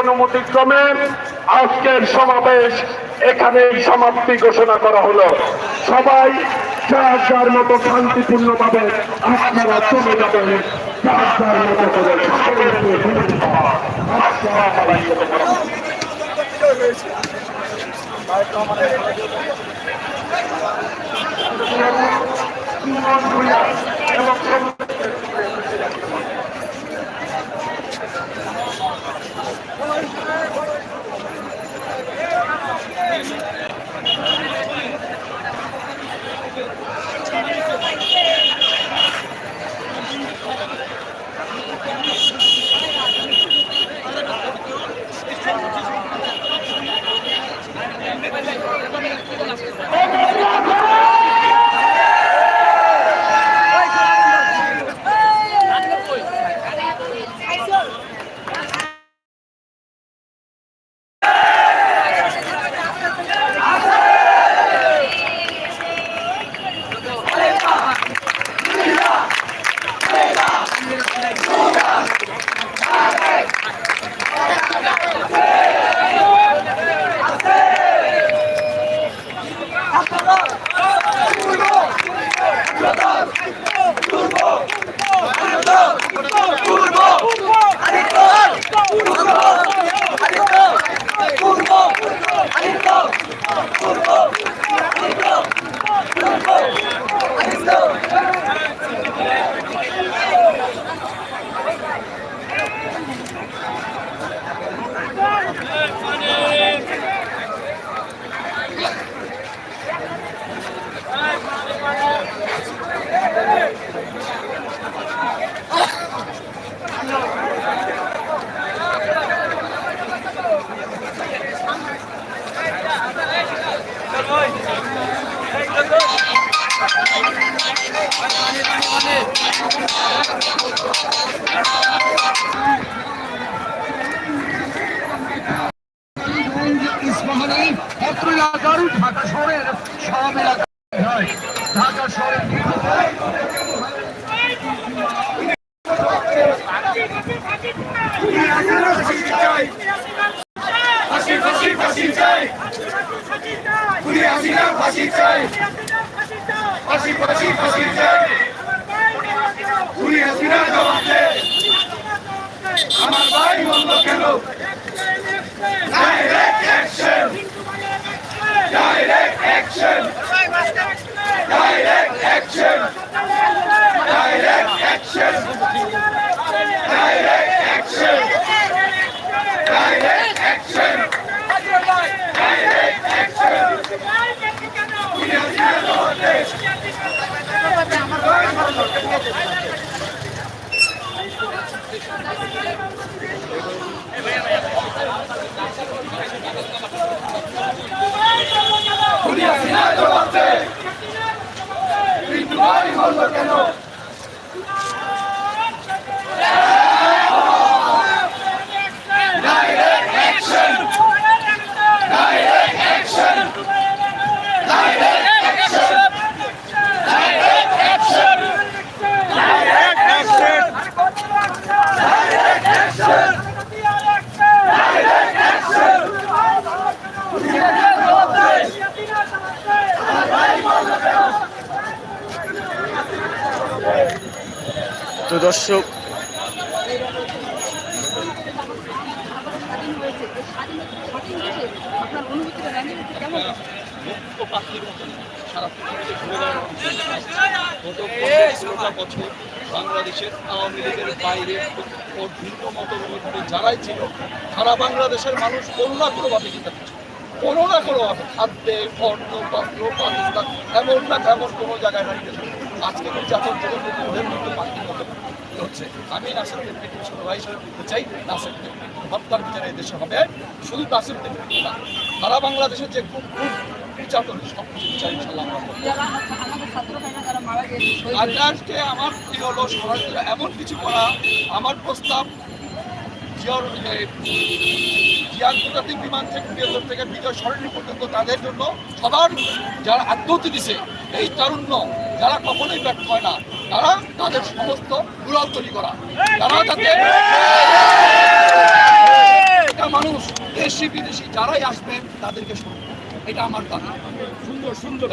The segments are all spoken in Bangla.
অনুমতি ক্রমে আজকের সমাবেশ এখানেই সমাপ্তি ঘোষণা করা হলো। সবাই যার মতো শান্তিপূর্ণভাবে আপনারা চলে যাবেন সকলকে অত্র এলাকার ঢাকা শহরের সব এলাকা ঢাকা শহরের ফাঁসি ফাঁসি ফাঁসি চাই খুনি হাসিনা ফাঁসি চাই ফাঁসি ফাঁসি ফাঁসি চাই খুনি হাসিনা জবাব দে আমার ভাই বন্ধ কেন direct action direct action direct action direct action direct action direct action direct action খুনি হাসিনা জবাব দে খুনি হাসিনা জবাব দে কিন্তু ভাই বন্ধ কেন? দর্শক। বাংলাদেশের আওয়ামী লীগের বাইরে ও ভিন্ন মতবিরোধী যারাই ছিল, সারা বাংলাদেশের মানুষ কোনো না কোনোভাবে জিতে কোনো না কোনোভাবে খাদ্যে, অন্ন বস্ত্র পাকিস্তান, এমন না তেমন কোনো জায়গায় আজকে নির্যাতন জগৎ ওদের মধ্যে পাখির হচ্ছে। আমি নাসিরুদ্দিন ছোট ভাই চাই নাসিরুদ্দিন হত্যার বিচারে এদেশে হবে। শুধু নাসিরুদ্দিন না সারা বাংলাদেশের যে খুব খুব নির্যাতন সব কিছু বিচার ইনশাল্লাহ আমরা আজকে কি হলো সরাসরি এমন কিছু করা আমার প্রস্তাব জিয়ার জিয়া আন্তর্জাতিক বিমান থেকে থেকে বিজয় সরণি পর্যন্ত তাদের জন্য সবার যারা আত্মহত্যা দিছে এই তারুণ্য যারা কখনোই ব্যর্থ হয় না তারা তাদের সমস্ত মুরাল তৈরি করা। তারা যাতে এটা মানুষ দেশি বিদেশি যারাই আসবেন তাদেরকে এটা আমার দাবি। সুন্দর সুন্দর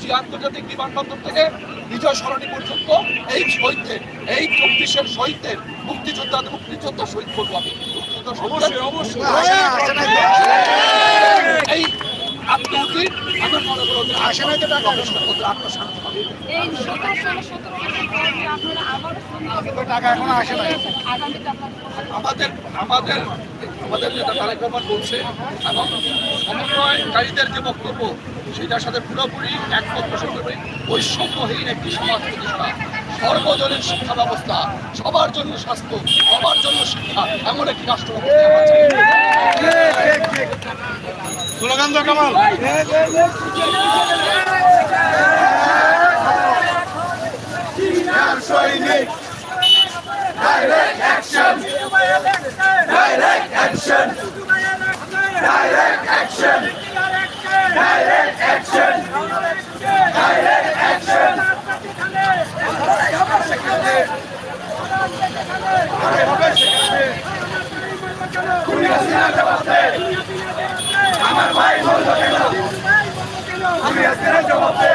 জি আন্তর্জাতিক বিমানবন্দর থেকে বিজয় সরণি পর্যন্ত এই শহীদদের এই চব্বিশের শহীদদের মুক্তিযোদ্ধা মুক্তিযোদ্ধা শহীদ করব আমি। মুক্তিযোদ্ধা এই আত্মহতি সমন্বয়কারীদের যে বক্তব্য সেটার সাথে পুরোপুরি একমত পোষণ করবে। বৈষম্যহীন একটি সমাজ প্রতিষ্ঠা। সর্বজনীন শিক্ষা ব্যবস্থা সবার জন্য স্বাস্থ্য সবার জন্য শিক্ষা এমন একটি রাষ্ট্র। Direct action! Direct action! Direct action! Direct action! আমার ভাই বলল কেন আমি আসলে জবাব দে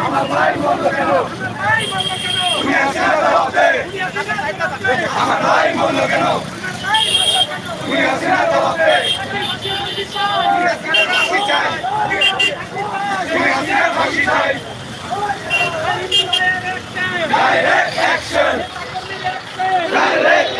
আমার ভাই বলল কেন তুমি আসলে জবাব দে আমার ভাই বলল কেন তুমি আসলে জবাব দে তুমি আসলে ফাঁসি চাই তুমি আসলে ফাঁসি চাই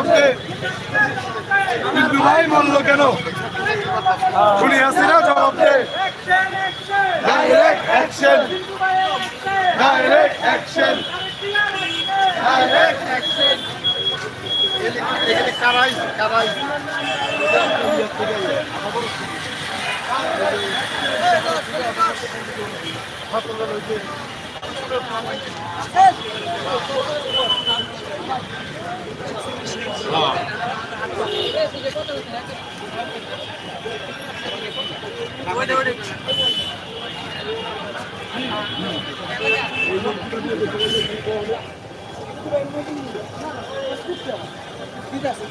আপনি দুলাই মারল কেন খুনি হাসিনা জবাব দে direct action direct action direct action কারাই কারাই Thank you. ঠিক আছে